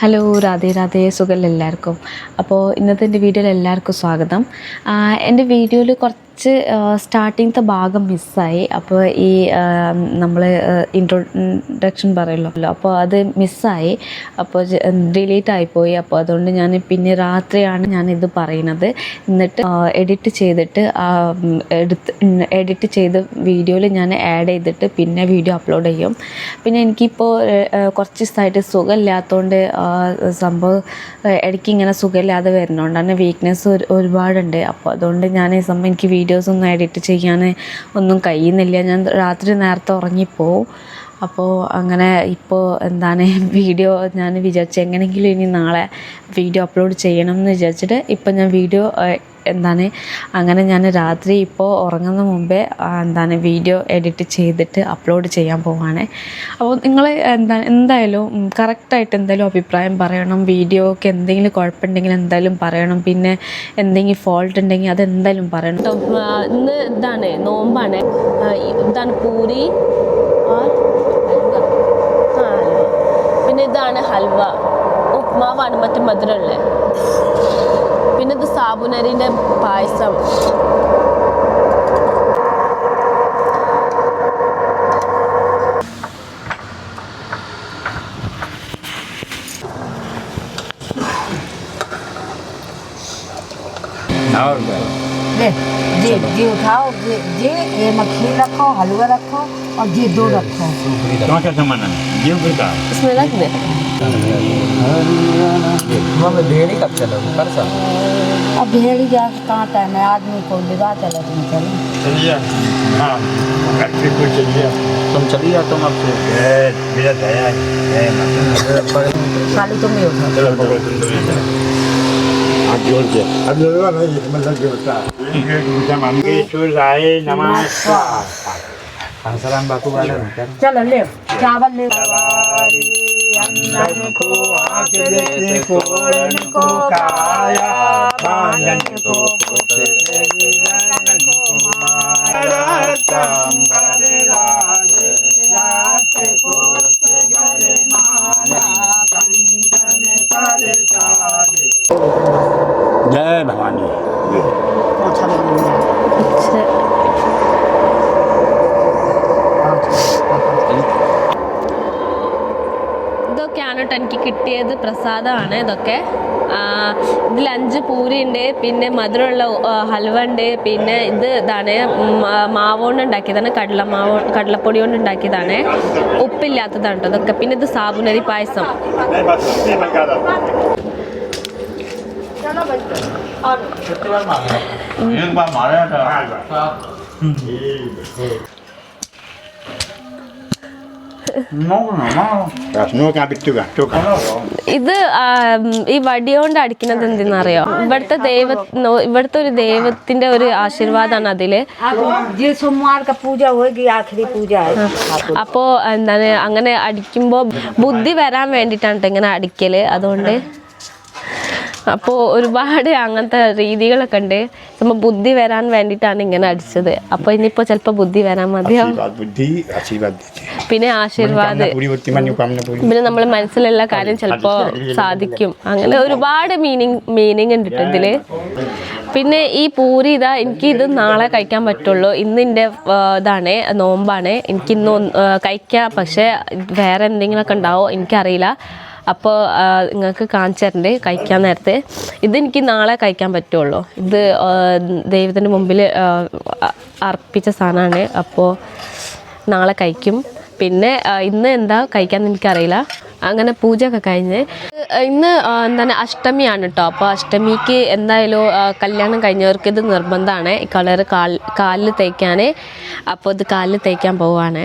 Hello Radhe Radhe സുഖമല്ല എല്ലാവർക്കും. അപ്പോൾ ഇന്നത്തെ എന്റെ വീഡിയോയിൽ എല്ലാവർക്കും സ്വാഗതം എന്റെ വീഡിയോയിൽ കുറച്ച് സ്റ്റാർട്ടിങ്ങത്തെ ഭാഗം മിസ്സായി. അപ്പോൾ ഈ നമ്മൾ ഇൻട്രൊഡക്ഷൻ പറയുമല്ലോ അപ്പോൾ അത് മിസ്സായി. അപ്പോൾ ഡിലീറ്റ് ആയിപ്പോയി. അപ്പോൾ അതുകൊണ്ട് ഞാൻ പിന്നെ രാത്രിയാണ് ഞാൻ ഇത് പറയുന്നത്. എന്നിട്ട് എഡിറ്റ് ചെയ്തിട്ട് എടുത്ത് എഡിറ്റ് ചെയ്ത വീഡിയോയിൽ ഞാൻ ആഡ് ചെയ്തിട്ട് പിന്നെ വീഡിയോ അപ്ലോഡ് ചെയ്യും. പിന്നെ എനിക്കിപ്പോൾ കുറച്ച് ദിവസമായിട്ട് സുഖമില്ലാത്തതുകൊണ്ട് സംഭവം ഇടയ്ക്ക് ഇങ്ങനെ സുഖമില്ലാതെ വരുന്നതുകൊണ്ടാണ് വീക്ക്നെസ് ഒരുപാടുണ്ട്. അപ്പോൾ അതുകൊണ്ട് ഞാൻ ഈ സംഭവം എനിക്ക് വീഡിയോസ് ഒന്നും എഡിറ്റ് ചെയ്യാൻ ഒന്നും കഴിയുന്നില്ല. ഞാൻ രാത്രി നേരത്തെ ഉറങ്ങിപ്പോവും അപ്പോൾ അങ്ങനെ ഇപ്പോൾ എന്താണ് വീഡിയോ ഞാൻ വിചാരിച്ചു എങ്ങനെയെങ്കിലും ഇനി നാളെ വീഡിയോ അപ്ലോഡ് ചെയ്യണം എന്ന് വിചാരിച്ചിട്ട് ഇപ്പം ഞാൻ വീഡിയോ എന്താണ് അങ്ങനെ ഞാൻ രാത്രി ഇപ്പോൾ ഉറങ്ങുന്ന മുമ്പേ എന്താണ് വീഡിയോ എഡിറ്റ് ചെയ്തിട്ട് അപ്ലോഡ് ചെയ്യാൻ പോവാണ്. അപ്പോൾ നിങ്ങൾ എന്താ എന്തായാലും കറക്റ്റായിട്ട് എന്തായാലും അഭിപ്രായം പറയണം. വീഡിയോക്ക് എന്തെങ്കിലും കുഴപ്പമുണ്ടെങ്കിൽ എന്തായാലും പറയണം. പിന്നെ എന്തെങ്കിലും ഫോൾട്ട് ഉണ്ടെങ്കിൽ അത് എന്തായാലും പറയണം. ഇന്ന് ഇതാണ് നോമ്പാണ്. ഇതാണ് പൂരി ആ, ഇതാണ് ഹൽവ ഉപ്മാവാണ് മറ്റേ മധുരമുള്ളത് പിന്നെ ഇത് സാബുനരിൻ്റെ പായസം Now ले जी जी उठाओ जी जी ये मक्खी रखो हलवा रखो और जी दो रखो। कहाँ क्या सामान है? गेहूँ का। इसमें रख दे। मम्मी भेड़ी कब चलोगे परसों अब भेड़ी जा कहाँ टाइम है? आदमी को लिवा चलो तुम चलो। चलिए। हाँ चलिए। तुम चलिए तुम अब मेरा दया है। खाली तुम ही उठो चलो तुम బాపు చాలా లేవు చావల్ లేవు అందరికో ఆకలి కోరని కోకాయ బాలని కోకోతే പ്രസാദമാണ് ഇതൊക്കെ. ഇതിൽ അഞ്ച് പൂരി ഉണ്ട് പിന്നെ മധുരമുള്ള ഹൽവ ഉണ്ട് പിന്നെ ഇത് ഇതാണ് മാവുകൊണ്ട് ഉണ്ടാക്കിയതാണ് കടല മാവ് കടലപ്പൊടി കൊണ്ട് ഉണ്ടാക്കിയതാണ്. ഉപ്പില്ലാത്തതാണ് കേട്ടോ ഇതൊക്കെ. പിന്നെ ഇത് സാബുനരി പായസം. മഴ ഇത് ഈ വടിയോണ്ട് അടിക്കുന്നത് എന്തെന്നറിയോ? ഇവിടുത്തെ ദൈവ ഇവിടുത്തെ ഒരു ദൈവത്തിന്റെ ഒരു ആശീർവാദാണ് അതിൽ. അപ്പോ എന്താണ് അങ്ങനെ അടിക്കുമ്പോ ബുദ്ധി വരാൻ വേണ്ടിട്ടാണ് ഇങ്ങനെ അടിക്കൽ. അതുകൊണ്ട് അപ്പോൾ ഒരുപാട് അങ്ങനത്തെ രീതികളൊക്കെ ഉണ്ട്. നമ്മൾ ബുദ്ധി വരാൻ വേണ്ടിയിട്ടാണ് ഇങ്ങനെ അടിച്ചത്. അപ്പോൾ ഇനിയിപ്പോൾ ചിലപ്പോൾ ബുദ്ധി വരാൻ മതിയാവും പിന്നെ ആശീർവാദ്. പിന്നെ നമ്മൾ മനസ്സിലുള്ള കാര്യം ചിലപ്പോൾ സാധിക്കും. അങ്ങനെ ഒരുപാട് മീനിങ് മീനിങ് ഉണ്ട് ഇതിൽ പിന്നെ ഈ പൂരി ഇതാ എനിക്ക് ഇത് നാളെ കഴിക്കാൻ പറ്റുള്ളൂ. ഇന്ന് എന്റെ ഇതാണ് നോമ്പാണ്. എനിക്കിന്ന് കഴിക്കാം. പക്ഷേ വേറെ എന്തെങ്കിലുമൊക്കെ ഉണ്ടാവോ എനിക്കറിയില്ല. അപ്പോൾ നിങ്ങൾക്ക് കാണിച്ചു തരണ്ട് കഴിക്കാൻ നേരത്തെ. ഇതെനിക്ക് നാളെ കഴിക്കാൻ പറ്റുള്ളൂ. ഇത് ദൈവത്തിന്റെ മുമ്പിൽ അർപ്പിച്ച സാധനമാണ്. അപ്പോൾ നാളെ കഴിക്കും. പിന്നെ ഇന്ന് എന്താ കഴിക്കാൻ എനിക്കറിയില്ല. അങ്ങനെ പൂജയൊക്കെ കഴിഞ്ഞ്. ഇന്ന് എന്താണ് അഷ്ടമിയാണ് കേട്ടോ അപ്പോൾ അഷ്ടമിക്ക് എന്തായാലും കല്യാണം കഴിഞ്ഞവർക്ക് ഇത് നിർബന്ധമാണ് ഈ കളർ കാൽ കാലിൽ തേക്കാൻ അപ്പോൾ ഇത് കാലിൽ തേക്കാൻ പോവാണ്.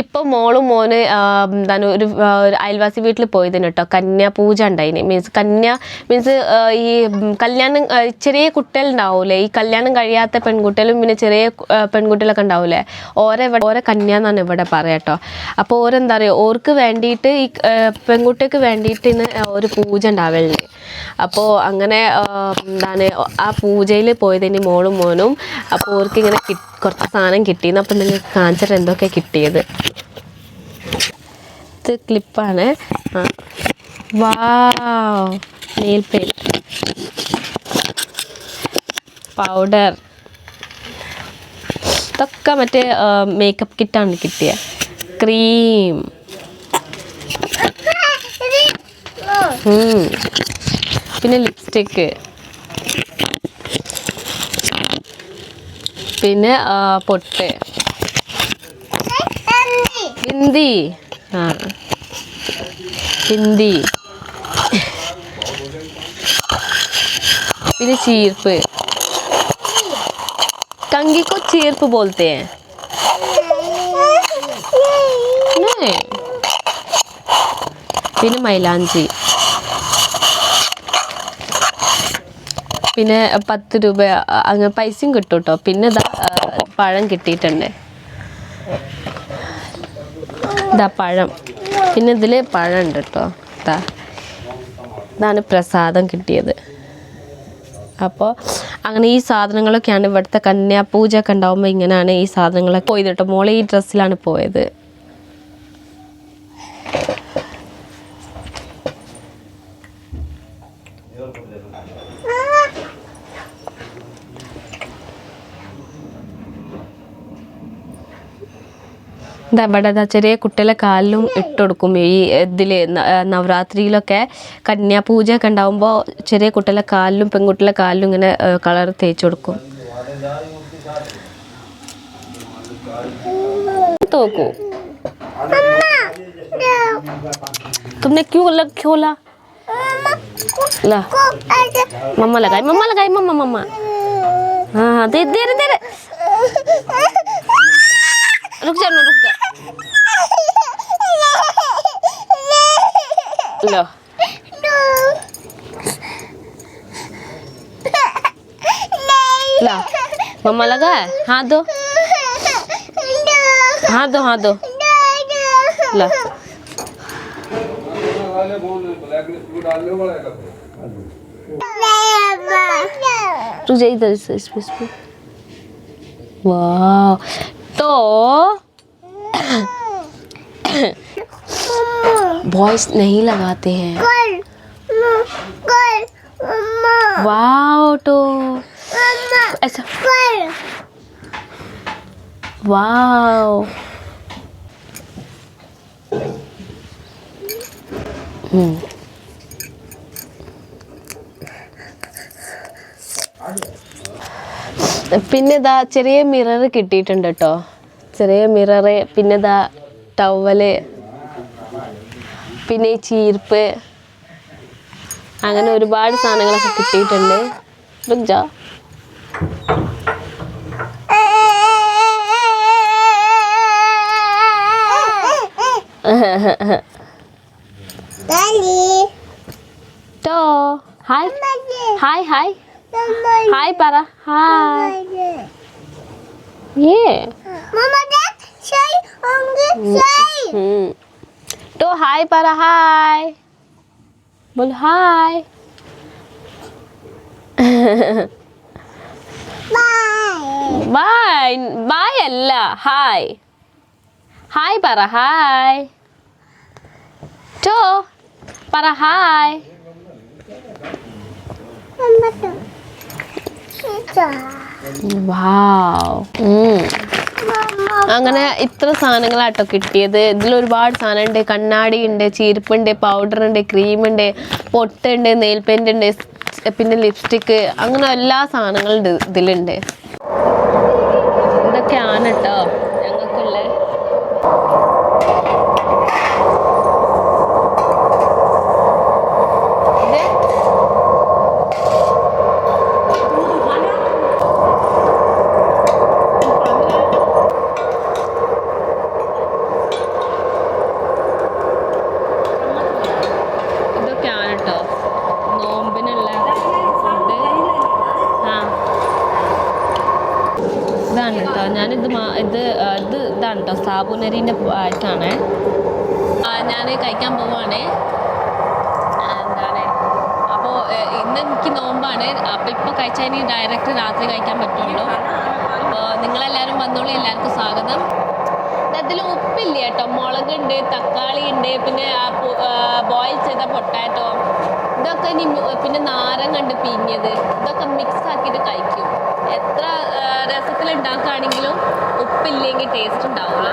ഇപ്പോൾ മോളും മോന് എന്താണ് ഒരു അയൽവാസി വീട്ടിൽ പോയതിന് കേട്ടോ കന്യാ പൂജ ഉണ്ടായിന്. മീൻസ് കന്യ മീൻസ് ഈ കല്യാണം ചെറിയ കുട്ടികളുണ്ടാവൂലേ? ഈ കല്യാണം കഴിയാത്ത പെൺകുട്ടികളും പിന്നെ ചെറിയ പെൺകുട്ടികളൊക്കെ ഉണ്ടാവൂലേ? ഓരോ ഓരെ കന്യ എന്നാണ് ഇവിടെ പറയാട്ടോ അപ്പോൾ ഓരെന്താ പറയുക ഓർക്ക് വേണ്ടിയിട്ട് ഈ പെൺകുട്ടിക്ക് വേണ്ടിയിട്ട് ഒരു പൂജ ഉണ്ടാവലുണ്ട്. അപ്പോൾ അങ്ങനെ എന്താണ് ആ പൂജയിൽ പോയതിന് മോളും മോനും അപ്പോൾ ഓർക്ക് ഇങ്ങനെ കുറച്ച് സാധനം കിട്ടിയെന്ന് അപ്പം നിങ്ങൾക്ക് കാണിച്ചിട്ട് എന്തൊക്കെ കിട്ടിയത്? ഇത് ക്ലിപ്പാണ് വാ നെയിൽ പെയിന്റ് പൗഡർ ഇതൊക്കെ മറ്റേ മേക്കപ്പ് കിറ്റാണ് കിട്ടിയ. ക്രീം പിന്നെ ലിപ്സ്റ്റിക്ക് പിന്നെ പൊട്ട്. ഹിന്ദി ആ ഹിന്ദി പിന്നെ ചീർപ്പ് कंगी को चीर्प बोलते हैं नहीं പിന്നെ മൈലാഞ്ചി പിന്നെ പത്ത് രൂപ അ- അങ്ങനെ പൈസയും കിട്ടും കേട്ടോ പിന്നെ ദാ, ആ, പഴം കിട്ടിയിട്ടുണ്ട് ഇതാ പഴം. പിന്നെ ഇതിൽ പഴം ഉണ്ട് കേട്ടോ ഇതാ ഇതാണ് പ്രസാദം കിട്ടിയത്. അപ്പോൾ അങ്ങനെ ഈ സാധനങ്ങളൊക്കെയാണ് ഇവിടുത്തെ കന്യാപൂജ ഒക്കെ ഉണ്ടാകുമ്പോൾ ഇങ്ങനെയാണ് ഈ സാധനങ്ങളൊക്കെ പോയത് കേട്ടോ മോളെ ഈ ഡ്രസ്സിലാണ് പോയത്. ഇതാ ഇവിടെ ദാ ചെറിയ കുട്ടികളെ കാലിലും ഇട്ട് കൊടുക്കും ഈ ഇതിൽ നവരാത്രിയിലൊക്കെ കന്യാപൂജ ഒക്കെ ഉണ്ടാകുമ്പോൾ ചെറിയ കുട്ടികളെ കാലിലും പെൺകുട്ടികളെ കാലിലും ഇങ്ങനെ കളർ തേച്ച് കൊടുക്കും തോക്കൂ तुमने क्यों अलग खोला ला मम्मा लगाई मम्मा लगाई मम्मा मम्मा हाँ हाँ दे दे दे दे रुक जा रुक जा। लो। ला। मम्मा लगा है? हाथ दो। हाँ दो हाथ दो। ला। रुक जा इधर इस पे। वाह। तो वॉइस नहीं लगाते हैं। वाओ तो ऐसा। वाओ। हम्म। പിന്നെ ഇതാ ചെറിയ മിറർ കിട്ടിയിട്ടുണ്ട് കേട്ടോ. ചെറിയ മിററ് പിന്നെ ഇതാ ടവൽ പിന്നെ ചീർപ്പ്. അങ്ങനെ ഒരുപാട് സാധനങ്ങളൊക്കെ കിട്ടിയിട്ടുണ്ട്. രുക്ജ to. Hi hi. Hi, Para. Hi. Yeah. Mama, that say on the side. Mm. तो हाय पर हाय बोल Bye. बाय बाय अल्ला हाय हाय पर हाय तो पर हाय വാവ്. അങ്ങനെ ഇത്ര സാധനങ്ങളാട്ടോ കിട്ടിയത്. ഇതിൽ ഒരുപാട് സാധനമുണ്ട് കണ്ണാടി ഉണ്ട് ചീർപ്പുണ്ട് പൗഡർ ഉണ്ട് ക്രീം ഉണ്ട് പൊട്ടുണ്ട് നെയിൽ പെയിന്റ് ഉണ്ട് പിന്നെ ലിപ്സ്റ്റിക്ക് അങ്ങനെ എല്ലാ സാധനങ്ങളും ഉണ്ട് ഇതിലുണ്ട്. ഇതൊക്കെയാണ് കേട്ടോ ഇത് മാ ഇത് ഇത് ഇതാണ് കേട്ടോ. സാബുനരീന്റെ ആയിട്ടാണ് ഞാൻ കഴിക്കാൻ പോവാണ്. എന്താണ്? അപ്പോൾ ഇന്ന് എനിക്ക് നോമ്പാണ്. അപ്പോൾ ഇപ്പോൾ കഴിച്ചാൽ ഇനി ഡയറക്റ്റ് രാത്രി കഴിക്കാൻ പറ്റുള്ളൂ. അപ്പോൾ നിങ്ങളെല്ലാവരും വന്നോളൂ എല്ലാവർക്കും സ്വാഗതം. അതിൽ ഉപ്പില്ല കേട്ടോ? മുളകുണ്ട് തക്കാളി ഉണ്ട് പിന്നെ ബോയിൽ ചെയ്ത പൊട്ടാറ്റോ. ഇതൊക്കെ ഇനി പിന്നെ നാരങ്ങ ഉണ്ട് പിഞ്ഞത് ഇതൊക്കെ മിക്സ് ആക്കിയിട്ട് കഴിക്കും. എത്ര രസത്തിൽ ഉണ്ടാക്കുകയാണെങ്കിലും ഉപ്പില്ലെങ്കിൽ ടേസ്റ്റ് ഉണ്ടാവില്ല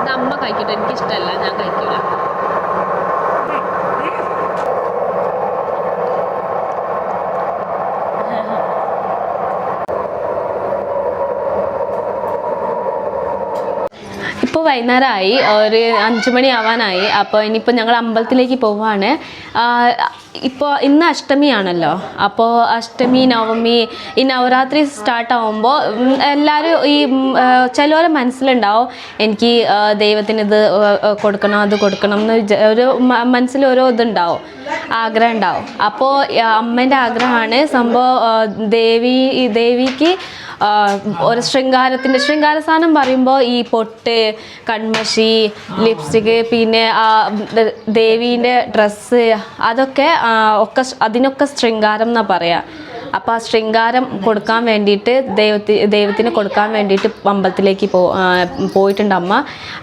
ഇത് അമ്മ കഴിക്കട്ടെ. എനിക്കിഷ്ടമല്ല ഞാൻ കഴിക്കില്ല ഇപ്പോൾ വൈകുന്നേരമായി ഒരു അഞ്ച് മണി ആവാനായി. അപ്പോൾ ഇനിയിപ്പോൾ ഞങ്ങൾ അമ്പലത്തിലേക്ക് പോവാണ്. ഇപ്പോൾ ഇന്ന് അഷ്ടമിയാണല്ലോ. അപ്പോൾ അഷ്ടമി നവമി ഈ നവരാത്രി സ്റ്റാർട്ട് ആവുമ്പോൾ എല്ലാവരും ഈ ചിലവരെ മനസ്സിലുണ്ടാവും എനിക്ക് ദൈവത്തിന് ഇത് കൊടുക്കണം അത് കൊടുക്കണം എന്ന് ഒരു മനസ്സിൽ ഓരോ ഇതുണ്ടാവും ആഗ്രഹം ഉണ്ടാവും. അപ്പോൾ അമ്മേന്റെ ആഗ്രഹമാണ് സംഭവം ദേവി ദേവിക്ക് ഒരു ശൃംഗാരത്തിന്റെ ശൃംഗാര സാധനം പറയുമ്പോൾ ഈ പൊട്ട് കൺമഷി ലിപ്സ്റ്റിക് പിന്നെ ആ ദേവീന്റെ ഡ്രസ്സ് അതൊക്കെ ഒക്കെ അതിനൊക്കെ ശൃംഗാരം എന്നാണ് പറയുക അപ്പോൾ ആ ശൃംഗാരം കൊടുക്കാൻ വേണ്ടിയിട്ട് ദൈവത്തി ദൈവത്തിന് കൊടുക്കാൻ വേണ്ടിയിട്ട് അമ്പലത്തിലേക്ക് പോ പോയിട്ടുണ്ട് അമ്മ.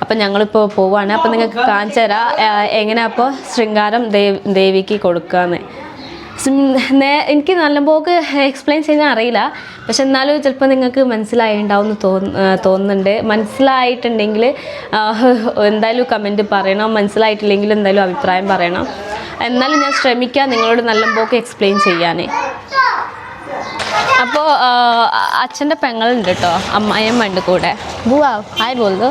അപ്പം ഞങ്ങളിപ്പോൾ പോവാണ്. അപ്പം നിങ്ങൾക്ക് കാണിച്ചു തരാം എങ്ങനെയാണ് എങ്ങനെയാ അപ്പോൾ ശൃംഗാരം ദേവ് ദേവിക്ക് കൊടുക്കുകയെന്ന് സിം- നേ- എനിക്ക് നല്ലപോലെ എക്സ്പ്ലെയിൻ ചെയ്യാൻ അറിയില്ല. പക്ഷെ എന്നാലും ചിലപ്പോൾ നിങ്ങൾക്ക് മനസ്സിലായിട്ടുണ്ടാവും എന്ന് തോന്ന തോന്നുന്നുണ്ട്. മനസ്സിലായിട്ടുണ്ടെങ്കിൽ എന്തായാലും കമന്റ് പറയണം. മനസ്സിലായിട്ടില്ലെങ്കിൽ എന്തായാലും അഭിപ്രായം പറയണം. എന്നാലും ഞാൻ ശ്രമിക്കാം നിങ്ങളോട് നല്ലപോലെ എക്സ്പ്ലെയിൻ ചെയ്യാൻ. അപ്പോൾ അച്ഛന്റെ പെങ്ങളുണ്ട് കേട്ടോ. അമ്മായിയമ്മ ഉണ്ട് കൂടെ. ബുവാ ആയി ബോൾദോ.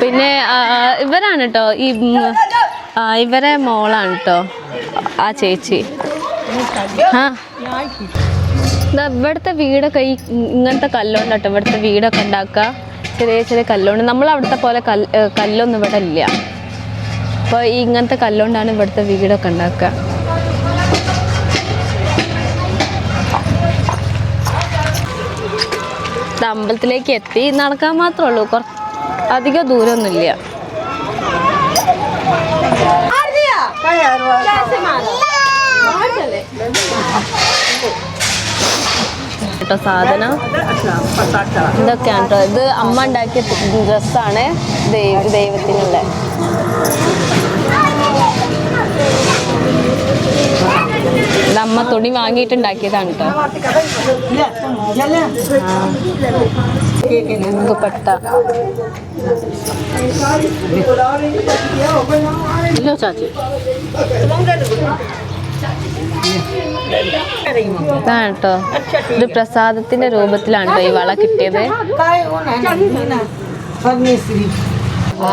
പിന്നെ ഇവരാണ് കേട്ടോ ഈ ഇവരെ മോളാണ് കേട്ടോ ആ ചേച്ചി. ആ ഇവിടുത്തെ വീടൊക്കെ ഈ ഇങ്ങനത്തെ കല്ലുകൊണ്ട് കേട്ടോ ഇവിടുത്തെ വീടൊക്കെ ഉണ്ടാക്കുക ചെറിയ ചെറിയ കല്ലുകൊണ്ട് നമ്മൾ അവിടുത്തെ പോലെ കല്ല് കല്ലൊന്നും ഇവിടെ ഇല്ല. അപ്പോൾ ഈ ഇങ്ങനത്തെ കല്ലുകൊണ്ടാണ് ഇവിടുത്തെ വീടൊക്കെ ഉണ്ടാക്കുക അമ്പലത്തിലേക്ക് എത്തി. നടക്കാൻ മാത്രമേ ഉള്ളൂ. കുറ അധികം ദൂരമൊന്നുമില്ല. കേട്ടോ സാധനം. ഇതൊക്കെയാണ് കേട്ടോ ഇത് അമ്മ ഉണ്ടാക്കിയ ഡ്രസ്സാണ് ദൈവ ദൈവത്തിനുള്ള തുണി വാങ്ങിയിട്ടുണ്ടാക്കിയതാണ് കേട്ടോ ദുപ്പട്ട ഇല്ലോ ചാച്ചി. ഇതാണ് ഇത് പ്രസാദത്തിന്റെ രൂപത്തിലാണ് കേട്ടോ ഈ വള കിട്ടിയത്. ആ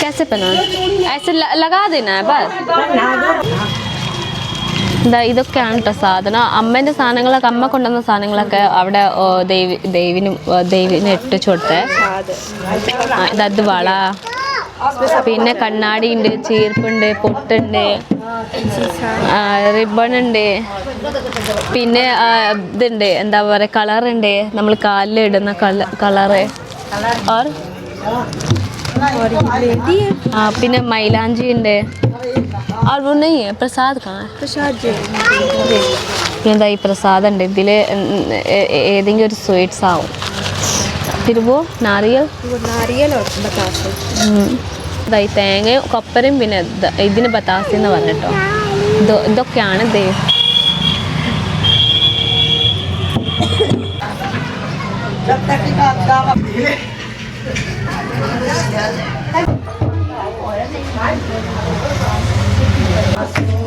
कैसे पहना ऐसे ल- लगा देना है बस എന്താ ഇതൊക്കെയാണ് കേട്ടോ സാധനം അമ്മേൻ്റെ സാധനങ്ങളൊക്കെ അമ്മ കൊണ്ടുവന്ന സാധനങ്ങളൊക്കെ അവിടെ ഓ, ദേവി ദേവിനും ഓ, ദേവിന് ഇട്ടിച്ചു കൊടുത്തേ ആ, ഇതത് വള പിന്നെ കണ്ണാടി ഉണ്ട് ചീർപ്പുണ്ട് പൊട്ടുണ്ട് റിബൺ ഉണ്ട് പിന്നെ ആ, ഇതുണ്ട് എന്താ പറയുക കളറുണ്ട് നമ്മൾ കാലിൽ ഇടുന്ന കള കളറ് ഓർ ആ പിന്നെ മൈലാഞ്ചി ഉണ്ട് और वो नहीं है प्रसाद कहाँ है प्रसाद जी എന്താ ഈ പ്രസാദം ഉണ്ട് ഇതിൽ ഏതെങ്കിലും ഒരു സ്വീറ്റ്സ് ആവും फिर वो नारियल ഇതാ ഈ തേങ്ങയും കൊപ്പരയും പിന്നെ ഇതിന് ബത്താസി എന്ന് പറഞ്ഞിട്ടോ ഇത് ഇതൊക്കെയാണ് ദൈവം Thank you.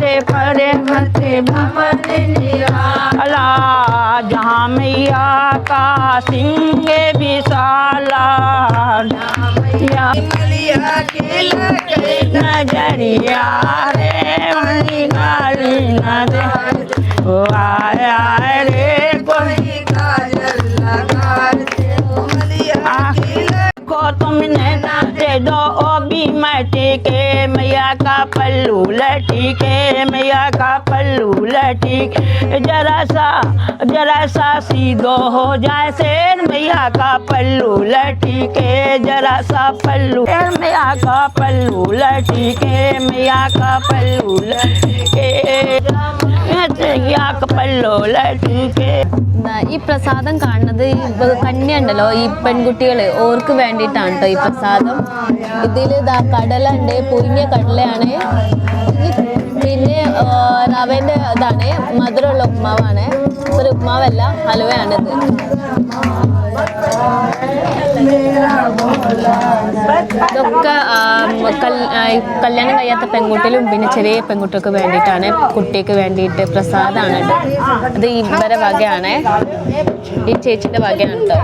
ऊँचे पर्वत भमन निराला जहाँ मैया का सिंह विशाला। नज़रिया रे मणि काली रे कोई को तुमने ना दे दो ओ भी मैया का पल्लू लटी के मैया का पल्लू लटी जरा सा जरा सा सीधो हो जाए शेर मैया का पल्लू लटी के जरा सा पल्लू, मैया का पल्लू लटी के मैया का पल्लू लटी ഈ പ്രസാദം കാണുന്നത് കന്യ ഉണ്ടല്ലോ ഈ പെൺകുട്ടികൾ ഓർക്ക് വേണ്ടിയിട്ടാണ് കേട്ടോ ഈ പ്രസാദം. ഇതിൽ ഇതാ കടല ഉണ്ട് കടലയാണ്. പിന്നെ റവന്റെ ഇതാണ് മധുരമുള്ള ഉപ്മാവാണ്. ഒരു ഉപ്മാവല്ല ഹലുവയാണിത്. ഇതൊക്കെ കല്യാണം കഴിയാത്ത പെൺകുട്ടികളും പിന്നെ ചെറിയ പെൺകുട്ടികൾക്ക് വേണ്ടിയിട്ടാണ് കുട്ടിക്ക് വേണ്ടിയിട്ട് പ്രസാദമാണ് ഇത്. ഇവരെ വകയാണ്. ഈ ചേച്ചിന്റെ വകയാണ് കേട്ടോ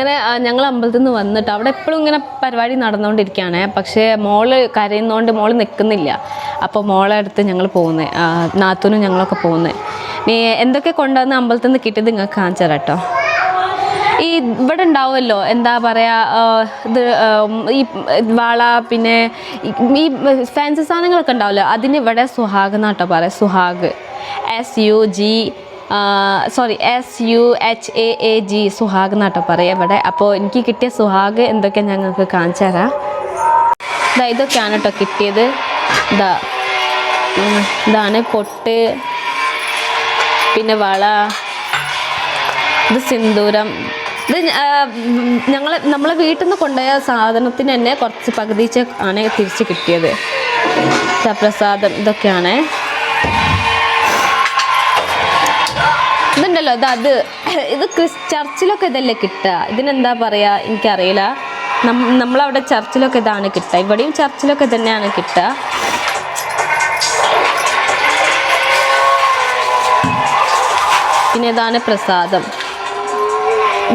അങ്ങനെ ഞങ്ങൾ അമ്പലത്തിൽ നിന്ന് വന്നിട്ട് അവിടെ എപ്പോഴും ഇങ്ങനെ പരിപാടി നടന്നുകൊണ്ടിരിക്കുകയാണ്. പക്ഷേ മോൾ കരയുന്നതുകൊണ്ട് മോൾ നിൽക്കുന്നില്ല അപ്പോൾ മോളെ അടുത്ത് ഞങ്ങൾ പോകുന്നത് നാത്തൂനും ഞങ്ങളൊക്കെ പോകുന്നത് നീ എന്തൊക്കെ കൊണ്ടുവന്ന് അമ്പലത്തിൽ നിന്ന് കിട്ടിയത് നിങ്ങൾക്ക് കാണിച്ചു തരാം കേട്ടോ. ഈ ഇവിടെ ഉണ്ടാവുമല്ലോ എന്താ പറയുക ഇത് ഈ വാള പിന്നെ ഈ- ഫാൻസി സാധനങ്ങളൊക്കെ ഉണ്ടാവുമല്ലോ. അതിന് ഇവിടെ സുഹാഗ് എന്നാട്ടോ പറയാം. Suhag. S U G sorry S U H A A G Suhag എന്നാട്ടോ പറയാം ഇവിടെ. അപ്പോൾ എനിക്ക് കിട്ടിയ സുഹാഗ് എന്തൊക്കെ ഞങ്ങൾക്ക് കാണിച്ചു തരാം. ഇതാ ഇതൊക്കെയാണ് കേട്ടോ കിട്ടിയത്. ഇതാ ഇതാണ് പൊട്ട് പിന്നെ വള ഇത് സിന്ദൂരം. ഇത് ഞങ്ങൾ നമ്മളെ വീട്ടിൽ നിന്ന് കൊണ്ടുപോയ സാധനത്തിന് തന്നെ കുറച്ച് പകുതിച്ച് ആണ് തിരിച്ച് കിട്ടിയത്. പ്രസാദം ഇതൊക്കെയാണ്. ഇതുണ്ടല്ലോ ഇത് അത്. ഇത് ക്രിസ് ചർച്ചിലൊക്കെ ഇതല്ലേ കിട്ടുക? ഇതിനെന്താ പറയുക എനിക്കറിയില്ല. നമ്മളവിടെ ചർച്ചിലൊക്കെ ഇതാണ് കിട്ടുക. ഇവിടെയും ചർച്ചിലൊക്കെ തന്നെയാണ് കിട്ടുക. പിന്നെ ഇതാണ് പ്രസാദം.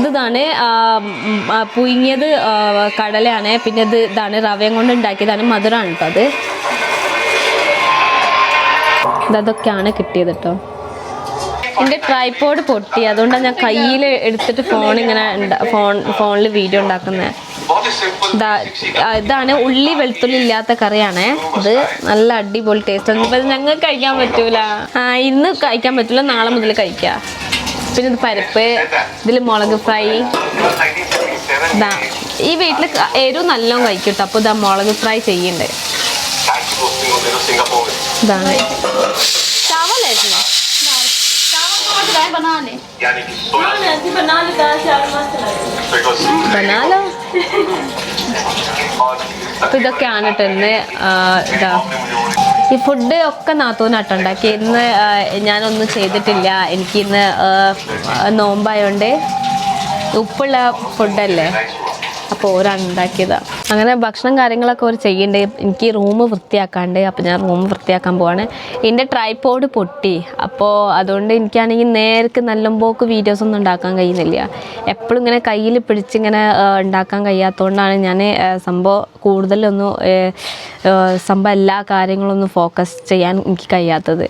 ഇതാണ് പുഴുങ്ങിയത് കടലയാണ്. പിന്നെ ഇത് ഇതാണ് റവയും കൊണ്ട് ഉണ്ടാക്കിയതാണ് മധുരമാണ് കേട്ടോ അത്. ഇതൊക്കെയാണ് കിട്ടിയത് കേട്ടോ എന്റെ ട്രൈപോഡ് പൊട്ടി. അതുകൊണ്ടാണ് ഞാൻ കയ്യിൽ എടുത്തിട്ട് ഫോൺ ഇങ്ങനെ ഫോൺ ഫോണിൽ വീഡിയോ ഉണ്ടാക്കുന്നത് ഇതാ ഇതാണ് ഉള്ളി വെളുത്തുള്ളി ഇല്ലാത്ത കറിയാണ്. ഇത് നല്ല അടിപൊളി ടേസ്റ്റ് ഇപ്പം ഞങ്ങൾക്ക് കഴിക്കാൻ പറ്റൂല. ആ ഇന്ന് കഴിക്കാൻ പറ്റൂല. നാളെ മുതൽ കഴിക്കാം. പിന്നെ ഇത് പരിപ്പ് ഇതിൽ മുളക് ഫ്രൈ. ഇതാ ഈ വീട്ടിൽ എരിവ് നല്ലോ കഴിക്കും കേട്ടോ അപ്പോൾ ഇതാ മുളക് ഫ്രൈ ചെയ്യുന്നുണ്ട് ഇതാണ്. ബനാലോ അപ്പൊ ഇതൊക്കെയാണ് കേട്ടോ ഇന്ന് ഇതാ. ഈ ഫുഡ് ഒക്കെ നാത്തൂനാട്ടോ ഉണ്ടാക്കി ഇന്ന് ഞാനൊന്നും ചെയ്തിട്ടില്ല. എനിക്ക് ഇന്ന് നോമ്പായോണ്ട് ഉപ്പുള്ള ഫുഡല്ലേ അപ്പോൾ ഓരോ ഉണ്ടാക്കിയതാണ് അങ്ങനെ ഭക്ഷണം കാര്യങ്ങളൊക്കെ ഒരു ചെയ്യണ്ടേ. എനിക്ക് റൂം വൃത്തിയാക്കാണ്ട്. അപ്പോൾ ഞാൻ റൂം വൃത്തിയാക്കാൻ പോവാണ്. എന്റെ ട്രൈപോഡ് പൊട്ടി. അപ്പോൾ അതുകൊണ്ട് എനിക്കാണെങ്കിൽ നേർക്ക് നല്ലമ്പോക്ക് വീഡിയോസ് ഒന്നും ഉണ്ടാക്കാൻ കഴിയുന്നില്ല. എപ്പോഴും ഇങ്ങനെ കയ്യിൽ പിടിച്ചിങ്ങനെ ഉണ്ടാക്കാൻ കഴിയാത്തതുകൊണ്ടാണ് ഞാൻ സംഭവം കൂടുതലൊന്നും സംഭവം എല്ലാ കാര്യങ്ങളൊന്നും ഫോക്കസ് ചെയ്യാൻ എനിക്ക് കഴിയാത്തത്.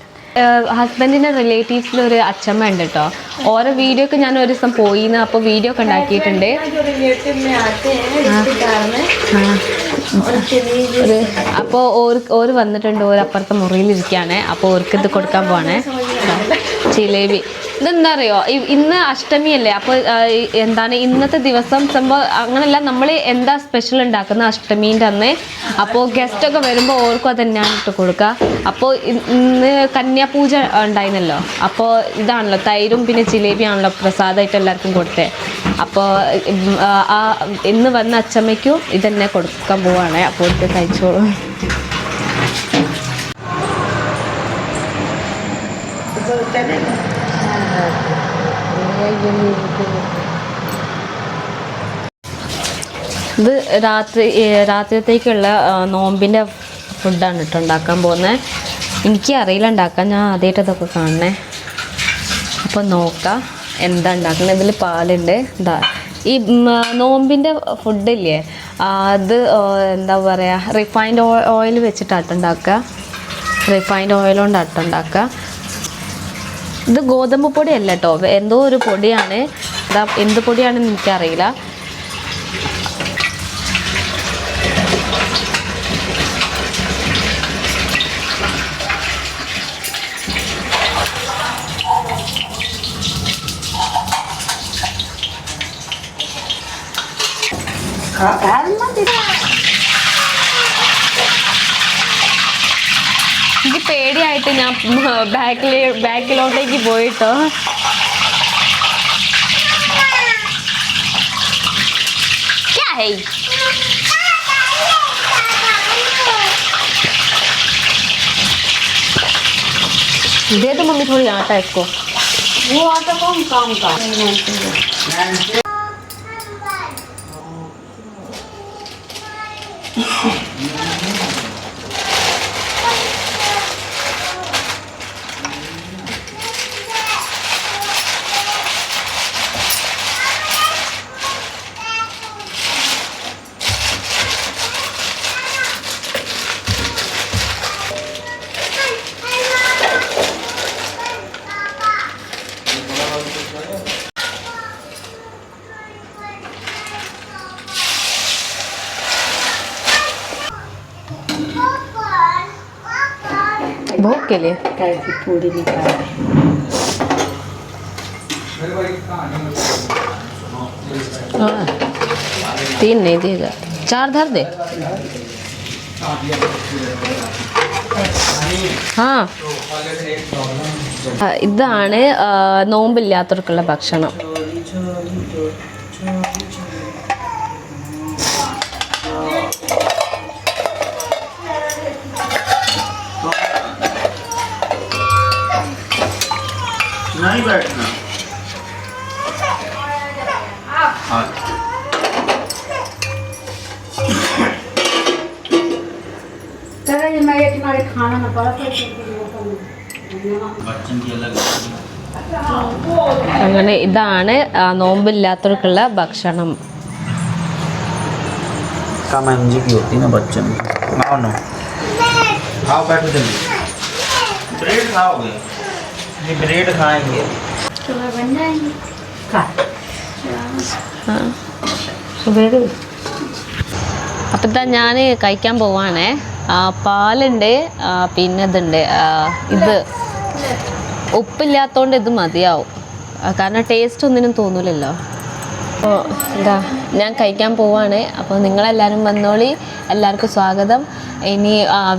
ഹസ്ബൻഡിന്റെ റിലേറ്റീവ്സിൽ ഒരു അച്ഛമ്മ ഉണ്ട് കേട്ടോ ഓരോ വീഡിയോ ഒക്കെ ഞാൻ ഒരു ദിവസം പോയിന്ന് അപ്പോൾ വീഡിയോ ഒക്കെ ഉണ്ടാക്കിയിട്ടുണ്ട്. ഒരു അപ്പോൾ ഓർ ഓര് വന്നിട്ടുണ്ട് ഓരപ്പുറത്തെ മുറിയിലിരിക്കുകയാണ് അപ്പോൾ ഓർക്ക് ഇത് കൊടുക്കാൻ പോവാണ്. ജിലേബി. ഇതെന്താ അറിയോ ഇന്ന് അഷ്ടമിയല്ലേ? അപ്പോൾ എന്താണ് ഇന്നത്തെ ദിവസം സംഭവം അങ്ങനെയല്ല നമ്മൾ എന്താ സ്പെഷ്യൽ ഉണ്ടാക്കുന്ന അഷ്ടമീന്റെ അന്ന്? അപ്പോൾ ഗസ്റ്റ് ഒക്കെ വരുമ്പോൾ ഓർക്കും അത് തന്നെയാണ് ഇട്ട് കൊടുക്കുക അപ്പോൾ ഇന്ന് കന്യാപൂജ ഉണ്ടായിരുന്നല്ലോ? അപ്പോൾ ഇതാണല്ലോ തൈരും പിന്നെ ജിലേബിയാണല്ലോ പ്രസാദമായിട്ട് എല്ലാവർക്കും കൊടുത്തത് അപ്പോൾ ആ, ഇന്ന് വന്ന അച്ചമ്മയ്ക്കും ഇതന്നെ കൊടുക്കാൻ പോവാണ്. അപ്പോൾ ഇത് കഴിച്ചോളൂ. ഇത് രാത്രി രാത്രിയത്തേക്കുള്ള നോമ്പിന്റെ ഫുഡാണ് കേട്ടോ ഉണ്ടാക്കാൻ പോകുന്നത് എനിക്ക് അറിയില്ല ഉണ്ടാക്കാൻ ഞാൻ ആദ്യമായിട്ട് അതൊക്കെ കാണണേ. അപ്പോൾ നോക്കാം എന്താ ഉണ്ടാക്കുന്നത്. ഇതിൽ പാലുണ്ട്. എന്താ ഈ നോമ്പിന്റെ ഫുഡില്ലേ അത് എന്താ പറയുക റിഫൈൻഡ് ഓയിൽ വെച്ചിട്ട് അട്ടുണ്ടാക്കുക റിഫൈൻഡ് ഓയിൽ കൊണ്ട് അട്ടുണ്ടാക്കുക ഇത് ഗോതമ്പ് പൊടിയല്ല കേട്ടോ എന്തോ ഒരു പൊടിയാണ്. ഇതാ എന്ത് പൊടിയാണെന്ന് എനിക്കറിയില്ല. എനിക്ക് പേടിയായിട്ട് ഞാൻ ബാക്കിൽ ബാക്കിലോട്ടേക്ക് പോയിട്ടോ क्या है दे दो मम्मी थोड़ी आटा इसको वो आटा कौन काम का के लिए पूरी निकाल हाँ तीन नहीं देगा चार धर दे हाँ ആ, ഇതാണ് ആ, നോമ്പില്ലാത്തവർക്കുള്ള ഭക്ഷണം അങ്ങനെ ഇതാണ് ആ, നോമ്പില്ലാത്തവർക്കുള്ള ഭക്ഷണം काम एम जी की होती है ना बच्चन खाओ ना खाओ बैठो जल्दी ब्रेड खाओगे ये ब्रेड खाएंगे അപ്പം ഇതാ ഞാൻ കഴിക്കാൻ പോവാണേ ആ, പാലുണ്ട് ആ, പിന്നെ ഇതുണ്ട് ആ, ഇത് ഉപ്പില്ലാത്തതുകൊണ്ട് ഇത് മതിയാവും. കാരണം ടേസ്റ്റ് ഒന്നിനും തോന്നൂലല്ലോ. അപ്പോൾ എന്താ ഞാൻ കഴിക്കാൻ പോവാണ്. അപ്പോൾ നിങ്ങളെല്ലാവരും വന്നോളി. എല്ലാവർക്കും സ്വാഗതം. ഇനി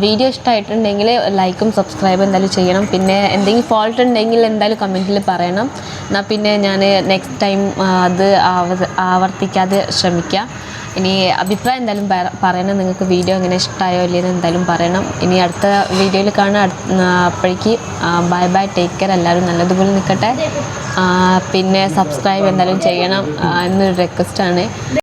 വീഡിയോ ഇഷ്ടമായിട്ടുണ്ടെങ്കിൽ ലൈക്കും സബ്സ്ക്രൈബും എന്തായാലും ചെയ്യണം. പിന്നെ എന്തെങ്കിലും ഫോൾട്ട് ഉണ്ടെങ്കിൽ എന്തായാലും കമന്റിൽ പറയണം. എന്നാൽ പിന്നെ ഞാൻ നെക്സ്റ്റ് ടൈം അത് ആവർത്തിക്കാതെ ശ്രമിക്കാം. ഇനി അഭിപ്രായം എന്തായാലും പറ- പറയണം. നിങ്ങൾക്ക് വീഡിയോ എങ്ങനെ ഇഷ്ടമായോ ഇല്ലെന്ന് എന്തായാലും പറയണം. ഇനി അടുത്ത വീഡിയോയിൽ കാണാം അപ്പോഴേക്ക് ബൈ ബൈ ടേക്ക് കെയർ എല്ലാവരും നല്ലതുപോലെ നിൽക്കട്ടെ. പിന്നെ സബ്സ്ക്രൈബ് എന്തായാലും ചെയ്യണം. എന്നൊരു റിക്വസ്റ്റാണ്